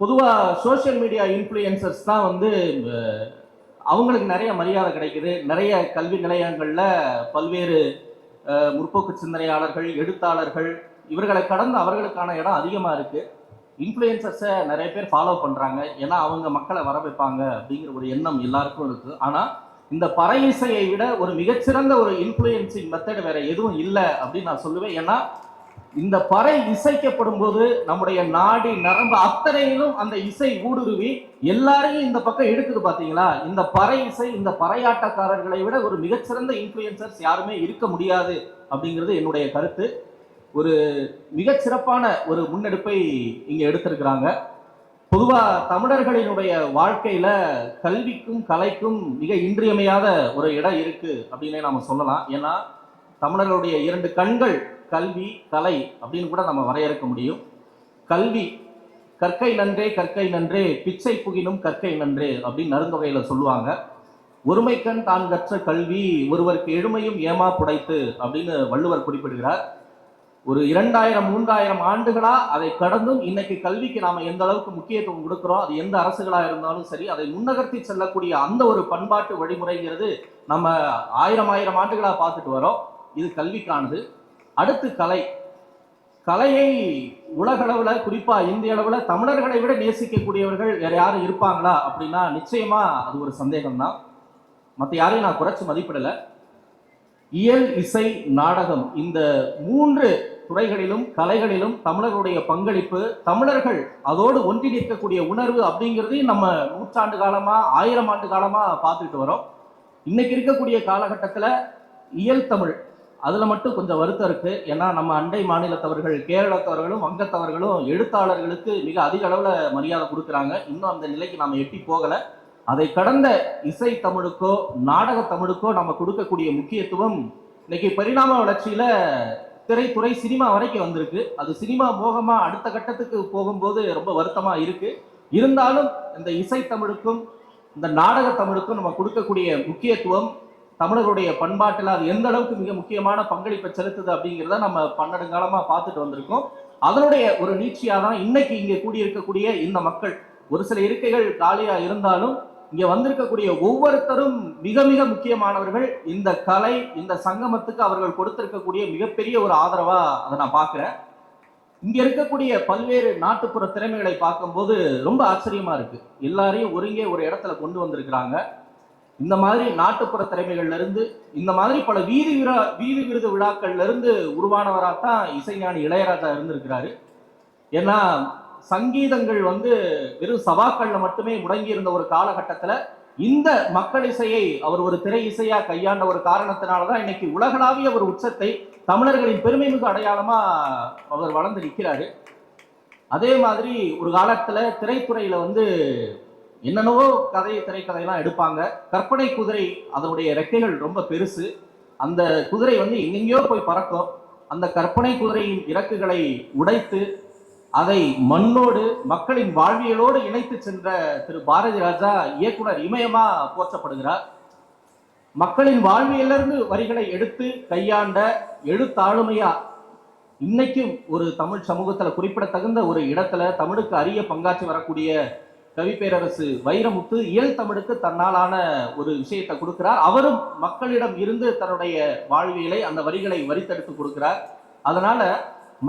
பொதுவாக social media influencers தான் வந்து அவங்களுக்கு நிறைய மரியாதை கிடைக்குது. நிறைய கல்வி நிலையங்களில் பல்வேறு முற்போக்கு சிந்தனையாளர்கள் எழுத்தாளர்கள் இவர்களை கடந்து அவர்களுக்கான இடம் அதிகமாக இருக்குது இன்ஃப்ளூயன்சர்ஸை நிறைய பேர் ஃபாலோ பண்ணுறாங்க ஏன்னா அவங்க மக்களை வர வைப்பாங்க அப்படிங்கிற ஒரு எண்ணம் எல்லாருக்கும் இருக்குது ஆனால் இந்த பறை இசையை விட ஒரு மிகச்சிறந்த ஒரு இன்ஃப்ளூயன்சிங் மெத்தட் வேற எதுவும் இல்லை அப்படின்னு நான் சொல்லுவேன். ஏன்னா இந்த பறை இசைக்கப்படும் போது நம்முடைய நாடி நரம்பு அத்தனையிலும் அந்த இசை ஊடுருவி எல்லாரையும் இந்த பக்கம் எடுக்குது பாத்தீங்களா? இந்த பறை இசை இந்த பறையாட்டக்காரர்களை விட ஒரு மிகச்சிறந்த இன்ஃப்ளூயன்சர்ஸ் யாருமே இருக்க முடியாது அப்படிங்கிறது என்னுடைய கருத்து. ஒரு மிகச்சிறப்பான ஒரு முன்னெடுப்பை இங்க எடுத்திருக்கிறாங்க. பொதுவா தமிழர்களினுடைய வாழ்க்கையில கல்விக்கும் கலைக்கும் மிக இன்றியமையாத ஒரு இடம் இருக்கு அப்படின்னே நாம சொல்லலாம். ஏன்னா தமிழர்களுடைய இரண்டு கண்கள் கல்வி கலை அப்படின்னு கூட நம்ம வரையறுக்க முடியும். கல்வி கற்கை நன்றே கற்கை நன்றே பிச்சை புகினும் கற்கை நன்றே அப்படின்னு நருந்தொகையில சொல்லுவாங்க. ஒருமைக்கண் தான் கற்ற கல்வி ஒருவருக்கு எழுமையும் ஏமா புடைத்து அப்படின்னு வள்ளுவர் குறிப்பிடுகிறார். ஒரு இரண்டாயிரம் மூன்றாயிரம் ஆண்டுகளா அதை கடந்தும் இன்னைக்கு கல்விக்கு நாம எந்த அளவுக்கு முக்கியத்துவம் கொடுக்கிறோம் அது எந்த அரசுகளா இருந்தாலும் சரி அதை முன்னகர்த்தி செல்லக்கூடிய அந்த ஒரு பண்பாட்டு வழிமுறைங்கிறது நம்ம ஆயிரம் ஆயிரம் ஆண்டுகளா பார்த்துட்டு வரோம். இது கல்விக்கானது. அடுத்து கலை. கலையை உலகளவில் குறிப்பாக இந்திய அளவில் தமிழர்களை விட நேசிக்கக்கூடியவர்கள் வேறு யாரும் இருப்பாங்களா அப்படின்னா நிச்சயமாக அது ஒரு சந்தேகம் தான் மற்ற யாரையும் நான் குறைச்சி மதிப்பிடலை. இயல் இசை நாடகம் இந்த மூன்று துறைகளிலும் கலைகளிலும் தமிழர்களுடைய பங்களிப்பு தமிழர்கள் அதோடு ஒன்றி நிற்கக்கூடிய உணர்வு அப்படிங்கிறதையும் நம்ம நூற்றாண்டு காலமாக ஆயிரம் ஆண்டு காலமாக பார்த்துட்டு வரோம். இன்னைக்கு இருக்கக்கூடிய காலகட்டத்தில் இயல் தமிழ் அதில் மட்டும் கொஞ்சம் வருத்தம் இருக்குது ஏன்னா நம்ம அண்டை மாநிலத்தவர்கள் கேரளத்தவர்களும் வங்கத்தவர்களும் எழுத்தாளர்களுக்கு மிக அதிக அளவில் மரியாதை கொடுக்குறாங்க. இன்னும் அந்த நிலைக்கு நாம் எட்டி போகலை. அதை கடந்த இசை தமிழுக்கோ நாடக தமிழுக்கோ நம்ம கொடுக்கக்கூடிய முக்கியத்துவம் இன்னைக்கு பரிணாம வளர்ச்சியில் திரைத்துறை சினிமா வரைக்கும் வந்திருக்கு. அது சினிமா மோகமாக அடுத்த கட்டத்துக்கு போகும்போது ரொம்ப வருத்தமாக இருக்குது இருந்தாலும் இந்த இசை தமிழுக்கும் இந்த நாடக தமிழுக்கும் நம்ம கொடுக்கக்கூடிய முக்கியத்துவம் தமிழர்களுடைய பண்பாட்டில் அது எந்த அளவுக்கு மிக முக்கியமான பங்களிப்பை செலுத்துது அப்படிங்கிறத நம்ம பன்னெடுங்காலமாக பார்த்துட்டு வந்திருக்கோம். அதனுடைய ஒரு நீட்சியாக தான் இன்னைக்கு இங்கே கூடியிருக்கக்கூடிய இந்த மக்கள். ஒரு சில இருக்கைகள் காலியாக இருந்தாலும் இங்கே வந்திருக்கக்கூடிய ஒவ்வொருத்தரும் மிக மிக முக்கியமானவர்கள். இந்த கலை இந்த சங்கமத்துக்கு அவர்கள் கொடுத்திருக்கக்கூடிய மிகப்பெரிய ஒரு ஆதரவாக அதை நான் பார்க்குறேன். இங்கே இருக்கக்கூடிய பல்வேறு நாட்டுப்புற திறமைகளை பார்க்கும்போது ரொம்ப ஆச்சரியமாக இருக்குது எல்லாரையும் ஒருங்கே ஒரு இடத்துல கொண்டு வந்திருக்கிறாங்க. இந்த மாதிரி நாட்டுப்புற திறமைகள்ல இருந்து இந்த மாதிரி பல வீதி விழா வீதி விருது விழாக்கள்ல இருந்து உருவானவராத்தான் இசைஞானி இளையராஜா இருந்திருக்கிறாரு. ஏன்னா சங்கீதங்கள் வந்து வெறும் சபாக்கள்ல மட்டுமே முடங்கி இருந்த ஒரு காலகட்டத்துல இந்த மக்கள் இசையை அவர் ஒரு திரை இசையா கையாண்ட ஒரு காரணத்தினாலதான் இன்னைக்கு உலகளாவிய ஒரு உச்சத்தை தமிழர்களின் பெருமைமிகு அடையாளமா அவர் வளர்ந்து நிற்கிறாரு. அதே மாதிரி ஒரு காலத்துல திரைத்துறையில வந்து என்னென்னவோ கதை திரைக்கதையெல்லாம் எடுப்பாங்க. கற்பனை குதிரை அதனுடைய ரெக்கைகள் ரொம்ப பெருசு. அந்த குதிரை வந்து எங்கெங்கேயோ போய் பறக்கும். அந்த கற்பனை குதிரையின் இறக்குகளை உடைத்து அதை மண்ணோடு மக்களின் வாழ்வியலோடு இணைத்து சென்ற திரு பாரதி ராஜா இயக்குனர் இமயமா போற்றப்படுகிறார். மக்களின் வாழ்வியலிருந்து வரிகளை எடுத்து கையாண்ட எழுத்தாளுமையா இன்னைக்கும் ஒரு தமிழ் சமூகத்துல குறிப்பிடத்தகுந்த ஒரு இடத்துல தமிழுக்கு அரிய பங்காற்றி வரக்கூடிய கவிப்பேரரசு வைரமுத்து இயல் தமிழுக்கு தன்னாலான ஒரு விஷயத்தை கொடுக்கிறார். அவரும் மக்களிடம் இருந்து தன்னுடைய வாழ்வியலை அந்த வரிகளை வரித்தெடுத்து கொடுக்கிறார். அதனால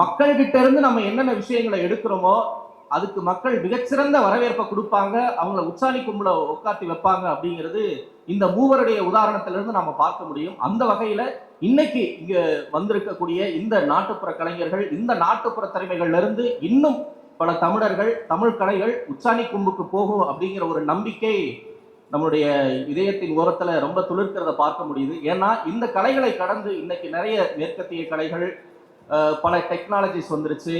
மக்கள்கிட்ட இருந்து நம்ம என்னென்ன விஷயங்களை எடுக்கிறோமோ அதுக்கு மக்கள் மிகச்சிறந்த வரவேற்பை கொடுப்பாங்க. அவங்கள உற்சாணி கும்பல உட்காத்தி வைப்பாங்க அப்படிங்கிறது இந்த மூவருடைய உதாரணத்திலிருந்து நம்ம பார்க்க முடியும். அந்த வகையில இன்னைக்கு இங்க வந்திருக்கக்கூடிய இந்த நாட்டுப்புற கலைஞர்கள் இந்த நாட்டுப்புற திறமைகள்ல இருந்து இன்னும் பல தமிழர்கள் தமிழ் கலைகள் உச்சாணி கும்புக்கு போகும் அப்படிங்கிற ஒரு நம்பிக்கை நம்மளுடைய இதயத்தின் ஓரத்தில் ரொம்ப துளிர்க்கிறத பார்க்க முடியுது. ஏன்னா இந்த கலைகளை கடந்து இன்னைக்கு நிறைய மேற்கத்திய கலைகள் பல டெக்னாலஜிஸ் வந்துருச்சு.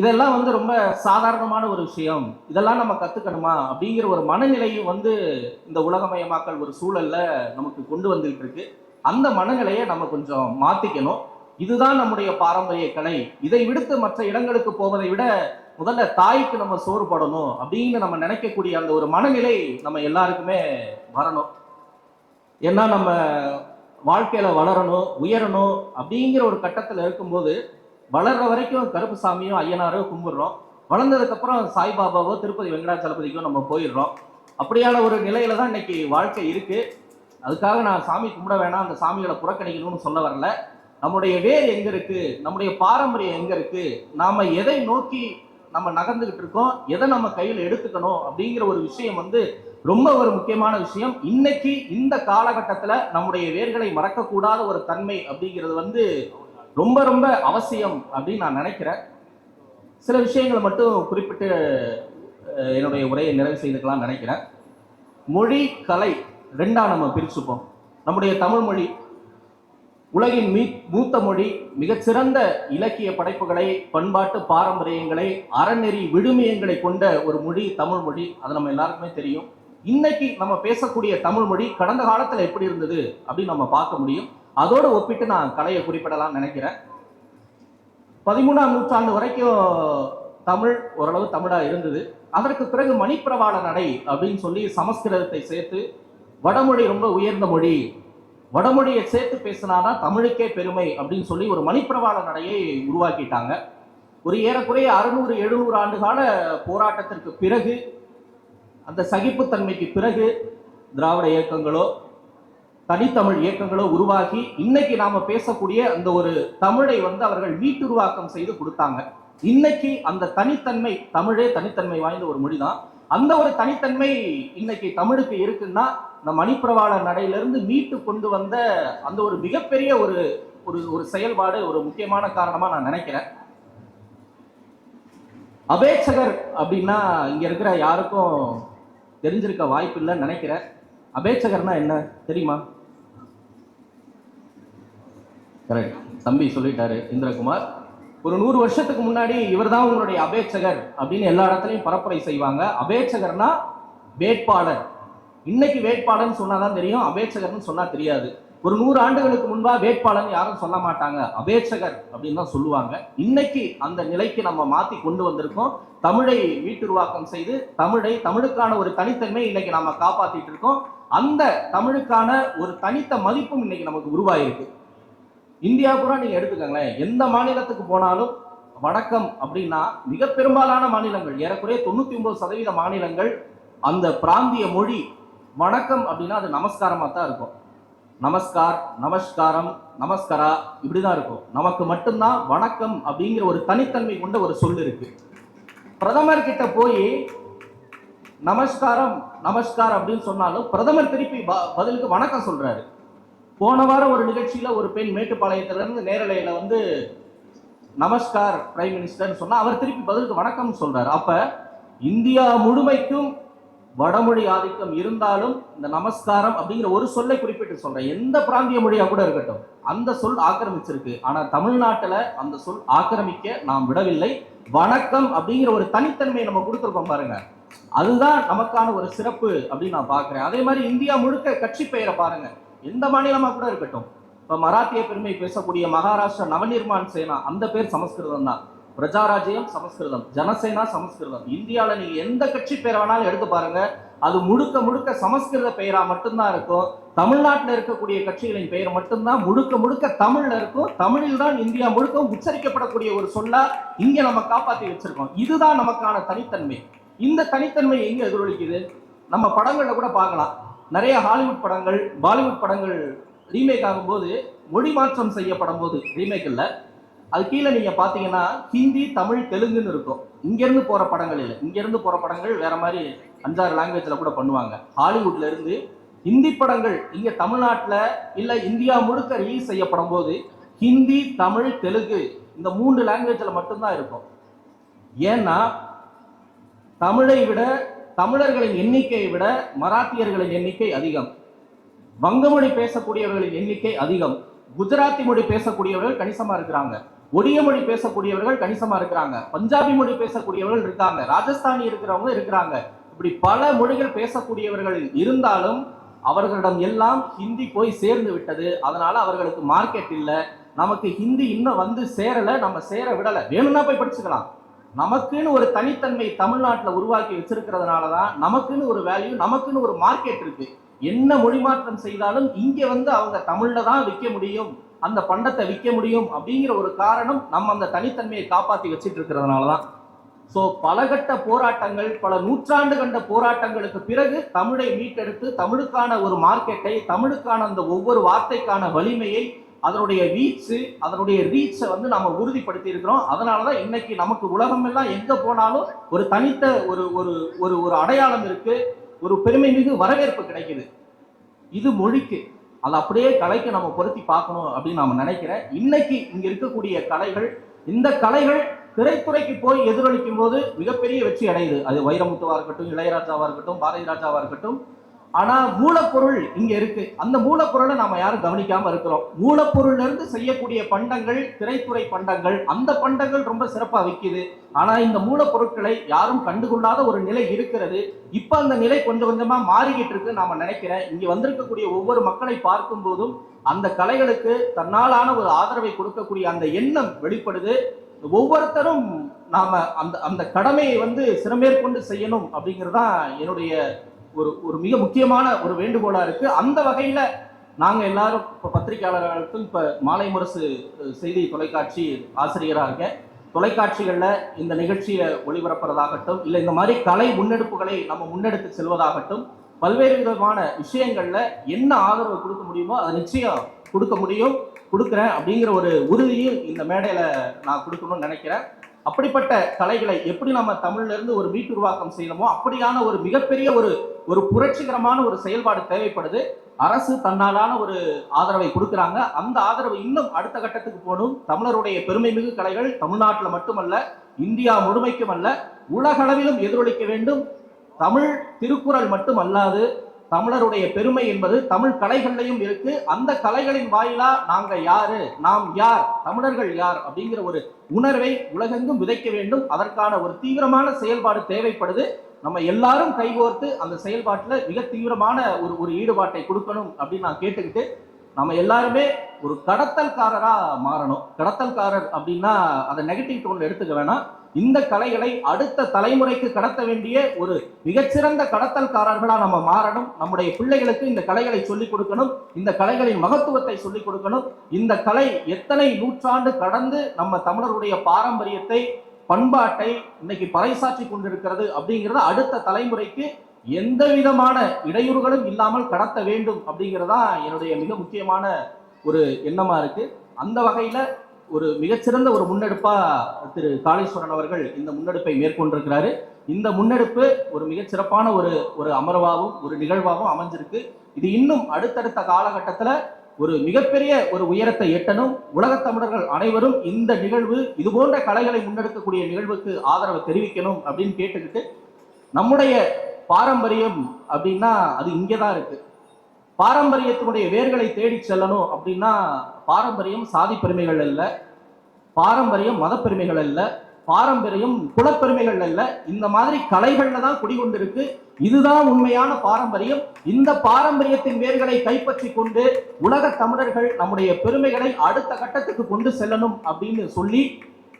இதெல்லாம் வந்து ரொம்ப சாதாரணமான ஒரு விஷயம். இதெல்லாம் நம்ம கற்றுக்கணுமா அப்படிங்கிற ஒரு மனநிலையும் வந்து இந்த உலகமயமாக்கல் ஒரு சூழல்ல நமக்கு கொண்டு வந்துகிட்டு இருக்கு அந்த மனநிலையை நம்ம கொஞ்சம் மாற்றிக்கணும் இதுதான் நம்முடைய பாரம்பரிய கலை. இதை விடுத்து மற்ற இடங்களுக்கு போவதை விட முதல்ல தாய்க்கு நம்ம சோறு அப்படின்னு நம்ம நினைக்கக்கூடிய அந்த ஒரு மனநிலை நம்ம எல்லாருக்குமே வரணும். ஏன்னா நம்ம வாழ்க்கையில வளரணும் உயரணும் அப்படிங்கிற ஒரு கட்டத்துல இருக்கும்போது வளர்ற வரைக்கும் கருப்புசாமியும் ஐயனாரோ கும்பிடுறோம். வளர்ந்ததுக்கு அப்புறம் சாய்பாபாவோ திருப்பதி வெங்கடாச்சலபதிக்கோ நம்ம போயிடுறோம். அப்படியான ஒரு நிலையில தான் இன்னைக்கு வாழ்க்கை இருக்கு. அதுக்காக நான் சாமி கும்பிட வேணாம் அந்த சாமிகளை புறக்கணிக்கணும்னு சொல்ல வரல. நம்முடைய வேர் எங்க இருக்கு? நம்முடைய பாரம்பரியம் எங்க இருக்கு? நாம எதை நோக்கி நம்ம நகர்ந்துகிட்டு இருக்கோம்? எதை நம்ம கையில் எடுத்துக்கணும்? அப்படிங்கிற ஒரு விஷயம் வந்து ரொம்ப ஒரு முக்கியமான விஷயம். இன்னைக்கு இந்த காலகட்டத்தில் நம்முடைய வேர்களை மறக்கக்கூடாத ஒரு தன்மை அப்படிங்கிறது வந்து ரொம்ப ரொம்ப அவசியம் அப்படின்னு நான் நினைக்கிறேன். சில விஷயங்களை மட்டும் குறிப்பிட்டு என்னுடைய உரையை நிறைவு செய்துக்கலாம் நினைக்கிறேன். மொழி கலை ரெண்டா நம்ம பிரிச்சுப்போம். நம்முடைய தமிழ் மொழி உலகின் மீ மூத்த மொழி மிகச்சிறந்த இலக்கிய படைப்புகளை பண்பாட்டு பாரம்பரியங்களை அறநெறி விழுமியங்களை கொண்ட ஒரு மொழி தமிழ் மொழி. அது நம்ம எல்லாருக்குமே தெரியும். இன்னைக்கு நம்ம பேசக்கூடிய தமிழ் மொழி கடந்த காலத்தில் எப்படி இருந்தது அப்படின்னு நம்ம பார்க்க முடியும். அதோடு ஒப்பிட்டு நான் கலையை குறிப்பிடலாம் நினைக்கிறேன். பதிமூணாம் நூற்றாண்டு வரைக்கும் தமிழ் ஓரளவு தமிழாக இருந்தது. அதற்கு பிறகு மணிப்பிரவாள நடை அப்படின்னு சொல்லி சமஸ்கிருதத்தை சேர்த்து வடமொழி ரொம்ப உயர்ந்த மொழி வடமொழியை சேர்த்து பேசினாதான் தமிழுக்கே பெருமை அப்படின்னு சொல்லி ஒரு மணிப்பிரவாள நடையை உருவாக்கிட்டாங்க. ஒரு ஏறக்குறைய அறுநூறு எழுநூறு ஆண்டுகால போராட்டத்திற்கு பிறகு அந்த சகிப்புத்தன்மைக்கு பிறகு திராவிட இயக்கங்களோ தனித்தமிழ் இயக்கங்களோ உருவாகி இன்னைக்கு நாம பேசக்கூடிய அந்த ஒரு தமிழை வந்து அவர்கள் மீட்டுருவாக்கம் செய்து கொடுத்தாங்க. இன்னைக்கு அந்த தனித்தன்மை தமிழே தனித்தன்மை வாய்ந்த ஒரு மொழி தான் அந்த ஒரு தனித்தன்மை இன்னைக்கு தமிழுக்கு இருக்குன்னா இந்த மணிப்பிரவாள நடையிலிருந்து மீட்டு கொண்டு வந்த அந்த ஒரு மிகப்பெரிய ஒரு ஒரு ஒரு செயல்பாடு ஒரு முக்கியமான காரணமாக நான் நினைக்கிறேன். அபேட்சகர் அப்படின்னா இங்கே இருக்கிற யாருக்கும் தெரிஞ்சிருக்க வாய்ப்பு இல்லைன்னு நினைக்கிறேன். அபேட்சகர்னா என்ன தெரியுமா? கரெக்ட் தம்பி சொல்லிட்டாரு இந்திரகுமார். ஒரு நூறு வருஷத்துக்கு முன்னாடி இவர் தான் உங்களுடைய அபேட்சகர் அப்படின்னு எல்லா இடத்துலையும் பரப்புரை செய்வாங்க. அபேட்சகர்னா வேட்பாளர். இன்னைக்கு வேட்பாளர்னு சொன்னாதான் தெரியும் அபேட்சகர்னு சொன்னா தெரியாது. ஒரு நூறு ஆண்டுகளுக்கு முன்பா வேட்பாளர் யாரும் சொல்ல மாட்டாங்க. அபேட்சகர் அப்படின்னு தான் சொல்லுவாங்க. இன்னைக்கு அந்த நிலைக்கு நம்ம மாத்தி கொண்டு வந்திருக்கோம். தமிழை மீட்டுருவாக்கம் செய்து தமிழை தமிழுக்கான ஒரு தனித்தன்மை இன்னைக்கு நாம காப்பாத்திட்டு இருக்கோம். அந்த தமிழுக்கான ஒரு தனித்த மதிப்பும் இன்னைக்கு நமக்கு உருவாயிருக்கு. இந்தியா பூரா நீங்க எடுத்துக்கோங்களேன். எந்த மாநிலத்துக்கு போனாலும் வணக்கம் அப்படின்னா மிக பெரும்பாலான மாநிலங்கள் ஏறக்குறைய தொண்ணூத்தி ஒன்பது சதவீத மாநிலங்கள் அந்த பிராந்திய மொழி வணக்கம் அப்படின்னா அது நமஸ்காரமாக தான் இருக்கும். நமஸ்கார் நமஸ்காரம் நமஸ்கரா இப்படிதான் இருக்கும். நமக்கு மட்டும்தான் வணக்கம் அப்படிங்கிற ஒரு தனித்தன்மை கொண்ட ஒரு சொல் இருக்கு. பிரதமர் கிட்ட போய் நமஸ்காரம் நமஸ்கார் அப்படின்னு சொன்னாலும் பிரதமர் திருப்பி ப- பதிலுக்கு வணக்கம் சொல்றாரு. போன வாரம் ஒரு நிகழ்ச்சியில ஒரு பெண் மேட்டுப்பாளையத்திலிருந்து நேரலையில வந்து நமஸ்கார் பிரைம் மினிஸ்டர்னு சொன்னா அவர் திருப்பி பதிலுக்கு வணக்கம் சொல்றாரு. அப்ப இந்தியா முழுமைக்கும் வடமொழி ஆதிக்கம் இருந்தாலும் இந்த நமஸ்காரம் அப்படிங்கிற ஒரு சொல்லை குறிப்பிட்டு சொல்றேன். எந்த பிராந்திய மொழியா கூட இருக்கட்டும். அந்த சொல் ஆக்கிரமிச்சிருக்கு. ஆனா தமிழ்நாட்டில் அந்த சொல் ஆக்கிரமிக்க நாம் விடவில்லை. வணக்கம் அப்படிங்கிற ஒரு தனித்தன்மையை நம்ம கொடுத்துருக்கோம் பாருங்க. அதுதான் நமக்கான ஒரு சிறப்பு அப்படின்னு நான் பார்க்குறேன். அதே மாதிரி இந்தியா முழுக்க கட்சி பெயரை பாருங்க. எந்த மாநிலமா கூட இருக்கட்டும். இப்ப மராத்திய பெருமை பேசக்கூடிய மகாராஷ்டிரா நவநிர்மாண் சேனா அந்த பேர் சமஸ்கிருதம் தான் பிரஜாராஜ்யம் சமஸ்கிருதம் ஜனசேனா சமஸ்கிருதம். இந்தியாவில் நீங்கள் எந்த கட்சி பேரை வேணாலும் எடுத்து பாருங்க. அது முழுக்க முழுக்க சமஸ்கிருத பெயராக மட்டும்தான் இருக்கும். தமிழ்நாட்டில் இருக்கக்கூடிய கட்சிகளின் பெயர் மட்டும்தான். முழுக்க முழுக்க தமிழில் இருக்கும். தமிழில் தான் இந்தியா முழுக்க உச்சரிக்கப்படக்கூடிய ஒரு சொல்லா இங்கே நம்ம காப்பாற்றி வச்சிருக்கோம். இதுதான் நமக்கான தனித்தன்மை. இந்த தனித்தன்மை எங்கே எதிரொலிக்குது? நம்ம படங்களில் கூட பார்க்கலாம். நிறைய ஹாலிவுட் படங்கள் பாலிவுட் படங்கள் ரீமேக் ஆகும்போது மொழி மாற்றம் செய்யப்படும் போது ரீமேக் இல்லை. அது கீழே நீங்க பாத்தீங்கன்னா ஹிந்தி தமிழ் தெலுங்குன்னு இருக்கும். இங்கேருந்து போற படங்கள் இல்லை. இங்கேருந்து போற படங்கள் வேற மாதிரி அஞ்சாறு லாங்குவேஜில் கூட பண்ணுவாங்க. ஹாலிவுட்ல இருந்து ஹிந்தி படங்கள் இங்க தமிழ்நாட்டில் இல்லை இந்தியா முழுக்க ரிலீஸ் செய்யப்படும் போது ஹிந்தி தமிழ் தெலுங்கு இந்த மூன்று லாங்குவேஜில் மட்டும்தான் இருக்கும். ஏன்னா தமிழை விட தமிழர்களின் எண்ணிக்கையை விட மராத்தியர்களின் எண்ணிக்கை அதிகம். வங்கமொழி பேசக்கூடியவர்களின் எண்ணிக்கை அதிகம். குஜராத்தி மொழி பேசக்கூடியவர்கள் கணிசமாக இருக்கிறாங்க. ஒடிய மொழி பேசக்கூடியவர்கள் கணிசமா இருக்கிறாங்க. பஞ்சாபி மொழி பேசக்கூடியவர்கள் இருக்காங்க. ராஜஸ்தானி இருக்கிறவங்க இருக்கிறாங்க. இப்படி பல மொழிகள் பேசக்கூடியவர்கள் இருந்தாலும் அவர்களிடம் எல்லாம் ஹிந்தி போய் சேர்ந்து விட்டது. அதனால அவர்களுக்கு மார்க்கெட் இல்லை. நமக்கு ஹிந்தி இன்னும் வந்து சேரலை. நம்ம சேர விடலை. வேணும்னா போய் படிச்சுக்கலாம். நமக்குன்னு ஒரு தனித்தன்மை தமிழ்நாட்டில் உருவாக்கி வச்சிருக்கிறதுனால தான் நமக்குன்னு ஒரு வேல்யூ நமக்குன்னு ஒரு மார்க்கெட் இருக்கு. என்ன மொழி மாற்றம் செய்தாலும் இங்கே வந்து அவங்க தமிழில் தான் விற்க முடியும். அந்த பண்டத்தை விற்க முடியும் அப்படிங்கிற ஒரு காரணம் நம்ம அந்த தனித்தன்மையை காப்பாற்றி வச்சுட்டு இருக்கிறதுனால தான் ஸோ பலகட்ட போராட்டங்கள் பல நூற்றாண்டு கண்ட போராட்டங்களுக்கு பிறகு தமிழை மீட்டெடுத்து தமிழுக்கான ஒரு மார்க்கெட்டை தமிழுக்கான அந்த ஒவ்வொரு வார்த்தைக்கான வலிமையை அதனுடைய வீச்சு அதனுடைய ரீச்சை வந்து நம்ம உறுதிப்படுத்தி இருக்கிறோம் அதனால தான் இன்னைக்கு நமக்கு உலகம் எல்லாம் எங்க போனாலும் ஒரு தனித்த ஒரு ஒரு ஒரு ஒரு அடையாளம் இருக்கு. ஒரு பெருமை மிகு வரவேற்பு கிடைக்குது. இது மொழிக்கு. அதை அப்படியே கலைக்கு நம்ம பொருத்தி பார்க்கணும் அப்படின்னு நாம நினைக்கிறேன். இன்னைக்கு இங்கே இருக்கக்கூடிய கலைகள் இந்த கலைகள் திரைத்துறைக்கு போய் எதிரொலிக்கும் போது மிகப்பெரிய வெற்றி அடையுது. அது வைரமுத்துவாக இருக்கட்டும் இளையராஜாவாக இருக்கட்டும் பாரதி ராஜாவாக இருக்கட்டும். ஆனா மூலப்பொருள் இங்க இருக்கு. அந்த மூலப்பொருளை நாம யாரும் கவனிக்காம இருக்கிறோம். மூலப்பொருள்ல இருந்து செய்யக்கூடிய பண்டங்கள் திரைத்துறை பண்டங்கள் அந்த பண்டங்கள் ரொம்ப சிறப்பா விற்கிது. ஆனா இந்த மூலப்பொருட்களை யாரும் கண்டுகொள்ளாத ஒரு நிலை இருக்கிறது. இப்ப அந்த நிலை கொஞ்சம் கொஞ்சமா மாறிக்கிட்டு இருக்கு நாம நினைக்கிறேன். இங்க வந்திருக்கக்கூடிய ஒவ்வொரு மக்களை பார்க்கும் போதும் அந்த கலைகளுக்கு தன்னாலான ஒரு ஆதரவை கொடுக்கக்கூடிய அந்த எண்ணம் வெளிப்படுது. ஒவ்வொருத்தரும் நாம அந்த அந்த கடமையை வந்து சிறமேற்கொண்டு செய்யணும் அப்படிங்கிறது தான் என்னுடைய ஒரு ஒரு மிக முக்கியமான ஒரு வேண்டுகோளாக இருக்குது அந்த வகையில் நாங்கள் எல்லாரும் இப்போ பத்திரிகையாளர்களுக்கும் இப்போ மாலை முரசு செய்தி தொலைக்காட்சி ஆசிரியராக இருக்கேன் தொலைக்காட்சிகளில் இந்த நிகழ்ச்சியை ஒளிபரப்புறதாகட்டும் இல்லை இந்த மாதிரி கலை முன்னெடுப்புகளை நம்ம முன்னெடுத்து செல்வதாகட்டும் பல்வேறு விதமான விஷயங்களில் என்ன ஆதரவு கொடுக்க முடியுமோ அதை நிச்சயம் கொடுக்க முடியும் கொடுக்குறேன் அப்படிங்கிற ஒரு உறுதியும் இந்த மேடையில் நான் கொடுக்கணும்னு நினைக்கிறேன். அப்படிப்பட்ட கலைகளை எப்படி நம்ம தமிழ்லேருந்து ஒரு ஒரு மீட்டுருவாக்கம் செய்யணுமோ அப்படியான ஒரு மிகப்பெரிய ஒரு ஒரு புரட்சிகரமான ஒரு செயல்பாடு தேவைப்படுது. அரசு தன்னாலான ஒரு ஆதரவை கொடுக்குறாங்க. அந்த ஆதரவு இன்னும் அடுத்த கட்டத்துக்கு போகணும். தமிழருடைய பெருமை மிகு கலைகள் தமிழ்நாட்டில் மட்டுமல்ல இந்தியா முழுமைக்கும் அல்ல உலகளவிலும் எதிரொலிக்க வேண்டும். தமிழ் திருக்குறள் மட்டும் அல்லாது தமிழருடைய பெருமை என்பது தமிழ் கலைகள்லையும் இருக்கு. அந்த கலைகளின் வாயிலா நாங்க யாரு? நாம் யார்? தமிழர்கள் யார்? அப்படிங்கிற ஒரு உணர்வை உலகெங்கும் விதைக்க வேண்டும். அதற்கான ஒரு தீவிரமான செயல்பாடு தேவைப்படுது. நம்ம எல்லாரும் கைகோர்த்து அந்த செயல்பாட்டுல மிக தீவிரமான ஒரு ஒரு ஈடுபாட்டை கொடுக்கணும் அப்படின்னு நான் கேட்டுக்கிட்டு நம்ம எல்லாருமே ஒரு கடத்தல்காரரா மாறணும். கடத்தல்காரர் அப்படின்னா அதை நெகட்டிவ் டோன்ல எடுத்துக்க வேணாம். இந்த கலைகளை அடுத்த தலைமுறைக்கு கடத்த வேண்டிய ஒரு மிகச்சிறந்த கடத்தல்காரர்களாக நம்ம மாறணும். நம்முடைய பிள்ளைகளுக்கு இந்த கலைகளை சொல்லிக் கொடுக்கணும். இந்த கலைகளின் மகத்துவத்தை சொல்லிக் கொடுக்கணும். இந்த கலை எத்தனை நூற்றாண்டு கடந்து நம்ம தமிழருடைய பாரம்பரியத்தை பண்பாட்டை இன்னைக்கு பறைசாற்றி கொண்டிருக்கிறது அப்படிங்கிறத அடுத்த தலைமுறைக்கு எந்த விதமான இடையூறுகளும் இல்லாமல் கடத்த வேண்டும் அப்படிங்கிறதா என்னுடைய மிக முக்கியமான ஒரு எண்ணமா இருக்கு. அந்த வகையில ஒரு மிகச்சிறந்த ஒரு முன்னெடுப்பா திரு காளீஸ்வரன் அவர்கள் இந்த முன்னெடுப்பை மேற்கொண்டிருக்கிறாரு. இந்த முன்னெடுப்பு ஒரு மிகச்சிறப்பான ஒரு ஒரு அமர்வாகவும் ஒரு நிகழ்வாகவும் அமைஞ்சிருக்கு. இது இன்னும் அடுத்தடுத்த காலகட்டத்தில் ஒரு மிகப்பெரிய ஒரு உயரத்தை எட்டணும். உலகத் தமிழர்கள் அனைவரும் இந்த நிகழ்வு இது போன்ற கலைகளை முன்னெடுக்கக்கூடிய நிகழ்வுக்கு ஆதரவு தெரிவிக்கணும் அப்படின்னு கேட்டுக்கிட்டு நம்முடைய பாரம்பரியம் அப்படின்னா அது இங்கே தான் இருக்குது பாரம்பரியத்தினுடைய வேர்களை தேடி செல்லணும் அப்படின்னா பாரம்பரியம் சாதி பெருமைகள் அல்ல பாரம்பரியம் மதப்பெருமைகள் அல்ல பாரம்பரியம் குலப்பெருமைகள் அல்ல. இந்த மாதிரி கலைகள்ல தான் குடிகொண்டிருக்கு. இதுதான் உண்மையான பாரம்பரியம். இந்த பாரம்பரியத்தின் வேர்களை கைப்பற்றி கொண்டு உலக தமிழர்கள் நம்முடைய பெருமைகளை அடுத்த கட்டத்துக்கு கொண்டு செல்லணும் அப்படின்னு சொல்லி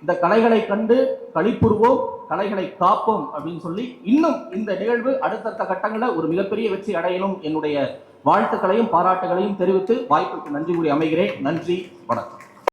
இந்த கலைகளை கண்டு களிப்புறுவோம் கலைகளை காப்போம் அப்படின்னு சொல்லி இன்னும் இந்த நிகழ்வு அடுத்தடுத்த கட்டங்களில் ஒரு மிகப்பெரிய வெற்றி அடையணும் என்னுடைய வாழ்த்துக்களையும் பாராட்டுகளையும் தெரிவித்து வாய்ப்புக்கு நன்றி கூறி அமைகிறேன். நன்றி வணக்கம்.